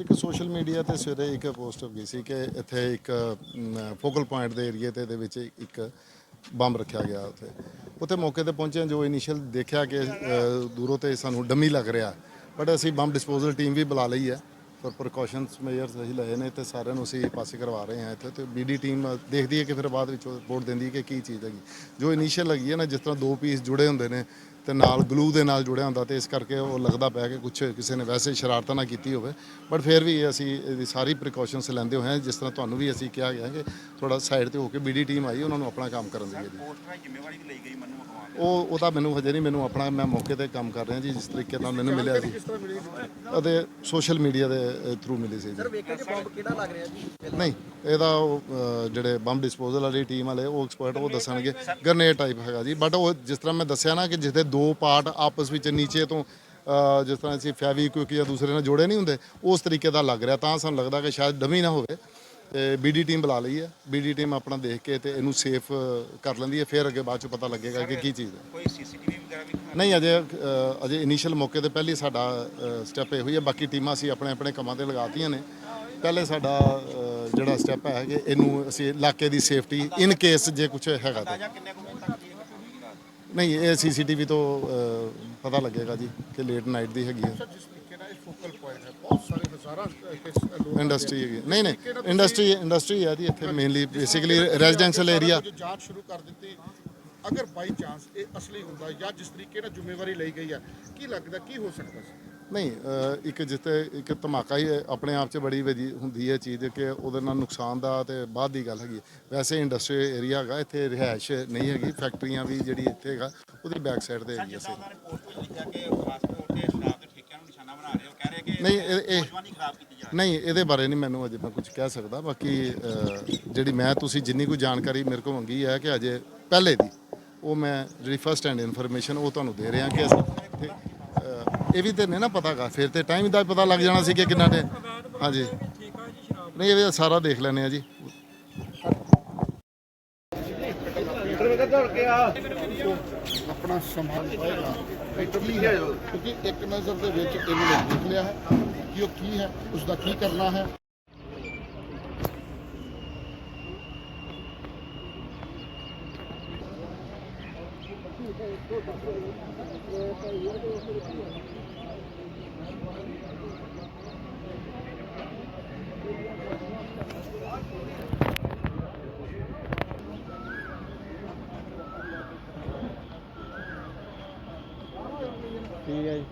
ਇੱਕ social media ਤੇ ਸਵੇਰੇ ਇੱਕ ਪੋਸਟ ਹੋ ਗਈ ਸੀ ਕਿ ਇੱਥੇ ਇੱਕ ਫੋਕਲ ਪੁਆਇੰਟ ਦੇ ਏਰੀਏ ਤੇ ਦੇ ਵਿੱਚ ਇੱਕ ਬੰਬ ਰੱਖਿਆ ਗਿਆ ਉੱਥੇ। ਉੱਥੇ ਮੌਕੇ ਤੇ ਪਹੁੰਚੇ ਜੋ ਇਨੀਸ਼ੀਅਲ ਦੇਖਿਆ ਕਿ ਦੂਰੋਂ ਤੇ ਸਾਨੂੰ ਡੰਮੀ ਲੱਗ ਰਿਹਾ। ਬਟ ਅਸੀਂ ਬੰਬ ਡਿਸਪੋਜ਼ਲ ਟੀਮ ਵੀ ਬੁਲਾ ਲਈ ਹੈ। ਪਰ ਪ੍ਰੀਕਾਸ਼ਨਸ ਮੇਜਰਸ ਅਸੀਂ ਲਏ ਨੇ ਤੇ ਸਾਰਿਆਂ ਨੂੰ ਅਸੀਂ ਪਾਸੇ ਕਰਵਾ ਰਹੇ ਹਾਂ ਇੱਥੇ ਤੇ ਬੀਡੀ ਟੀਮ ਦੇਖਦੀ ਹੈ ਕਿ ਫਿਰ ਬਾਅਦ ਵਿੱਚ ਰਿਪੋਰਟ ਦਿੰਦੀ ਹੈ ਕਿ ਕੀ ਚੀਜ਼ ਹੈਗੀ। ਜੋ ਇਨੀਸ਼ੀਅਲ ਹੈਗੀ ਹੈ ਨਾ, ਜਿਸ ਤਰ੍ਹਾਂ ਦੋ ਪੀਸ ਜੁੜੇ ਹੁੰਦੇ ਨੇ ਤੇ ਨਾਲ ਗਲੂ ਦੇ ਨਾਲ ਜੁੜਿਆ ਹੁੰਦਾ ਤੇ ਇਸ ਕਰਕੇ ਉਹ ਲੱਗਦਾ ਪਿਆ ਕਿ ਕੁਝ ਕਿਸੇ ਨੇ ਵੈਸੇ ਸ਼ਰਾਰਤ ਨਾ ਕੀਤੀ ਹੋਵੇ। ਬਟ ਫਿਰ ਵੀ ਅਸੀਂ ਇਹਦੀ ਸਾਰੀ ਪ੍ਰੀਕਾਸ਼ਨਸ ਲੈਂਦੇ ਹੋਏ ਹਾਂ ਜਿਸ ਤਰ੍ਹਾਂ ਤੁਹਾਨੂੰ ਵੀ ਅਸੀਂ ਕਿਹਾ ਗਿਆ ਕਿ ਥੋੜਾ ਸਾਈਡ ਤੇ ਹੋ ਕੇ ਬੀਡੀ ਟੀਮ ਆਈ ਉਹਨਾਂ ਨੂੰ ਆਪਣਾ ਕੰਮ ਕਰਨ ਦੀ ਜ਼ਿੰਮੇਵਾਰੀ ਲਈ ਗਈ ਮੈਨੂੰ ਉਹ ਉਹ ਤਾਂ ਮੈਨੂੰ ਹਜੇ ਨਹੀਂ ਮੈਨੂੰ ਆਪਣਾ ਮੈਂ ਮੌਕੇ ਤੇ ਕੰਮ ਕਰ ਰਿਹਾ ਜੀ ਜਿਸ ਤਰੀਕੇ ਨਾਲ ਮੈਨੂੰ ਮਿਲਿਆ ਸੀ ਅਤੇ ਸੋਸ਼ਲ ਮੀਡੀਆ ਦੇ ਥਰੂ ਮਿਲੀ ਸੀ ਜੀ। ਵੇਖਿਆ ਕਿ ਬੰਬ ਕਿਹੜਾ ਲੱਗ ਰਿਹਾ ਜੀ? ਨਹੀਂ ਇਹਦਾ ਉਹ, ਜਿਹੜੇ ਬੰਬ ਡਿਸਪੋਜ਼ਲ ਵਾਲੀ ਟੀਮ ਵਾਲੇ ਉਹ ਐਕਸਪਰਟ ਉਹ ਦੱਸਣਗੇ। ਗ੍ਰਨੇਡ ਟਾਈਪ ਹੈਗਾ ਜੀ ਬਟ ਉਹ ਜਿਸ ਤਰ੍ਹਾਂ ਮੈਂ ਦੱਸਿਆ ਨਾ ਕਿ ਜਿਹਦੇ ਦੋ ਪਾਰਟ ਆਪਸ ਵਿੱਚ ਨੀਚੇ ਤੋਂ ਜਿਸ ਤਰ੍ਹਾਂ ਅਸੀਂ ਫੈਵੀਕਵਿਕ ਜਾਂ ਦੂਸਰੇ ਨਾਲ ਜੋੜੇ ਨਹੀਂ ਹੁੰਦੇ ਉਸ ਤਰੀਕੇ ਦਾ ਲੱਗ ਰਿਹਾ। ਤਾਂ ਸਾਨੂੰ ਲੱਗਦਾ ਕਿ ਸ਼ਾਇਦ ਡਮੀ ਨਾ ਹੋਵੇ ਤੇ ਬੀਡੀ ਟੀਮ ਬੁਲਾ ਲਈ ਹੈ। ਬੀਡੀ ਟੀਮ ਆਪਣਾ ਦੇਖ ਕੇ ਤੇ ਇਹਨੂੰ ਸੇਫ ਕਰ ਲੈਂਦੀ ਹੈ। ਫਿਰ ਅੱਗੇ ਬਾਅਦ ਚ ਪਤਾ ਲੱਗੇਗਾ ਕਿ ਕੀ ਚੀਜ਼ ਹੈ। ਕੋਈ ਸੀਸੀਟੀਵੀ ਵਗੈਰਾ ਵੀ ਨਹੀਂ ਅਜੇ ਅ, ਅਜੇ ਇਨੀਸ਼ੀਅਲ ਮੌਕੇ ਤੇ ਪਹਿਲੀ ਸਾਡਾ ਸਟੈਪ ਇਹ ਹੋਈ ਹੈ। ਬਾਕੀ ਟੀਮਾਂ ਅਸੀਂ ਆਪਣੇ ਆਪਣੇ ਕੰਮਾਂ ਤੇ ਲਗਾਤੀਆਂ ਨੇ। ਪਹਿਲੇ ਸਾਡਾ ਅ, ਜਿਹੜਾ ਸਟੈਪ ਹੈ ਕਿ ਇਹਨੂੰ ਅਸੀਂ ਇਲਾਕੇ ਦੀ ਸੇਫਟੀ ਇਨ ਕੇਸ ਜੇ ਕੁਝ ਹੈਗਾ ਤਾਂ। ਜਾਂ ਕਿੰਨੇ ਕੁ ਵਜੇ ਤੱਕ ਇਹ ਘਟਨਾ ਹੋਈ ਰਾਤ ਨਹੀਂ ਇਹ ਸੀਸੀਟੀਵੀ ਤੋਂ ਅ, ਪਤਾ ਲੱਗੇਗਾ ਜੀ ਕਿ ਲੇਟ ਨਾਈਟ ਦੀ ਹੈਗੀ ਹੈ ਜਿਸ ਤਰੀਕੇ ਨਾਲ ਇਹ ਫੋਕਲ ਪੁਆਇੰਟ ਹੈ ਬਹੁਤ ਸਾਰੇ ਹਜ਼ਾਰਾਂ ਅਹ, ਲੋਕ ਇੰਡਸਟਰੀ ਹੈਗੀ ਨਹੀਂ ਨਹੀਂ ਇੰਡਸਟਰੀ ਇੰਡਸਟਰੀ ਹੈ ਜੀ ਇੱਥੇ ਮੇਨਲੀ ਬੇਸਿਕਲੀ ਰੈਜ਼ੀਡੈਂਸ਼ੀਅਲ ਏਰੀਆ ਕੁਝ ਜਾਂਚ ਸ਼ੁਰੂ ਕਰ ਦਿੱਤੀ ਅਗਰ ਬਾਈ ਚਾਂਸ ਇਹ ਅਸਲੀ ਹੁੰਦਾ ਜਾਂ ਜਿਸ ਤਰੀਕੇ ਨਾਲ ਜ਼ਿੰਮੇਵਾਰੀ ਲਈ ਗਈ ਹੈ ਕੀ ਲੱਗਦਾ ਕੀ ਹੋ ਸਕਦਾ ਸੀ? ਨਹੀਂ ਅ, ਇੱਕ ਜਿੱਤੇ ਇੱਕ ਧਮਾਕਾ ਹੀ ਆਪਣੇ ਆਪ 'ਚ ਬੜੀ ਵਧੀ ਹੁੰਦੀ ਹੈ ਚੀਜ਼ ਕਿ ਉਹਦੇ ਨਾਲ ਨੁਕਸਾਨ ਦਾ ਤੇ ਬਾਅਦ ਦੀ ਗੱਲ ਹੈਗੀ ਹੈ। ਵੈਸੇ ਇੰਡਸਟਰੀ ਏਰੀਆ ਹੈਗਾ ਇੱਥੇ ਰਿਹਾਇਸ਼ ਨਹੀਂ ਹੈਗੀ ਫੈਕਟਰੀਆਂ ਵੀ ਜਿਹੜੀ ਇੱਥੇ ਹੈਗਾ ਉਹਦੀ ਬੈਕ ਸਾਈਡ ਤੇ ਹੈਗੀ ਹੈ ਜਿੱਦਾਂ ਉਹਨਾਂ ਨੇ ਪੋਸਟ ਵਿੱਚ ਲਿਖਿਆ ਕਿ ਪਾਸਪੋਰਟ ਤੇ ਸ਼ਰਾਬ ਦੇ ਠੇਕਿਆਂ ਨੂੰ ਨਿਸ਼ਾਨਾ ਬਣਾ ਰਹੇ ਹੋ ਕਹਿ ਰਹੇ ਕਿ ਨਹੀਂ ਇਹ ਇਹ ਨੌਜਵਾਨੀ ਖਰਾਬ ਕੀਤੀ ਜਾ ਰਹੀ ਨਹੀਂ ਇਹਦੇ ਬਾਰੇ ਨਹੀਂ ਮੈਨੂੰ ਅਜੇ ਮੈਂ ਕੁਝ ਕਹਿ ਸਕਦਾ ਬਾਕੀ ਅ, ਜਿਹੜੀ ਮੈਂ ਤੁਸੀਂ ਜਿੰਨੀ ਕੁ ਜਾਣਕਾਰੀ ਮੇਰੇ ਕੋਲ ਮੰਗੀ ਹੈ ਕਿ ਅਜੇ ਪਹਿਲੇ ਦੀ ਉਹ ਮੈਂ ਜਿਹੜੀ ਫਰਸਟ ਹੈਂਡ ਇਨਫੋਰਮੇਸ਼ਨ ਉਹ ਤੁਹਾਨੂੰ ਦੇ ਰਿਹਾ ਕਿ ਅਸੀਂ ਅ, ਇਹ ਵੀ ਤੇ ਨਹੀਂ ਨਾ ਪਤਾਗਾ। ਫਿਰ ਤੇ ਟਾਈਮ ਦਾ ਪਤਾ ਲੱਗ ਜਾਣਾ ਸੀ ਕਿ ਕਿੰਨਾ ਟਾਈਮ ਹਾਂਜੀ। ਨਹੀਂ, ਇਹ ਸਾਰਾ ਦੇਖ ਲੈਣੇ ਆ ਜੀ। ਆਪਣਾ ਸਮਾਨ ਪਾਏਗਾ ਇਟਲੀ ਹੈ ਕਿਉਂਕਿ ਇੱਕ ਨਜ਼ਰ ਦੇ ਵਿੱਚ ਇਹਨੂੰ ਦੇਖ ਲਿਆ ਹੈ ਕਿ ਉਹ ਕੀ ਹੈ ਉਸ ਦਾ ਕੀ ਕਰਨਾ ਹੈ। ਠੀਕ ਹੈ ਜੀ।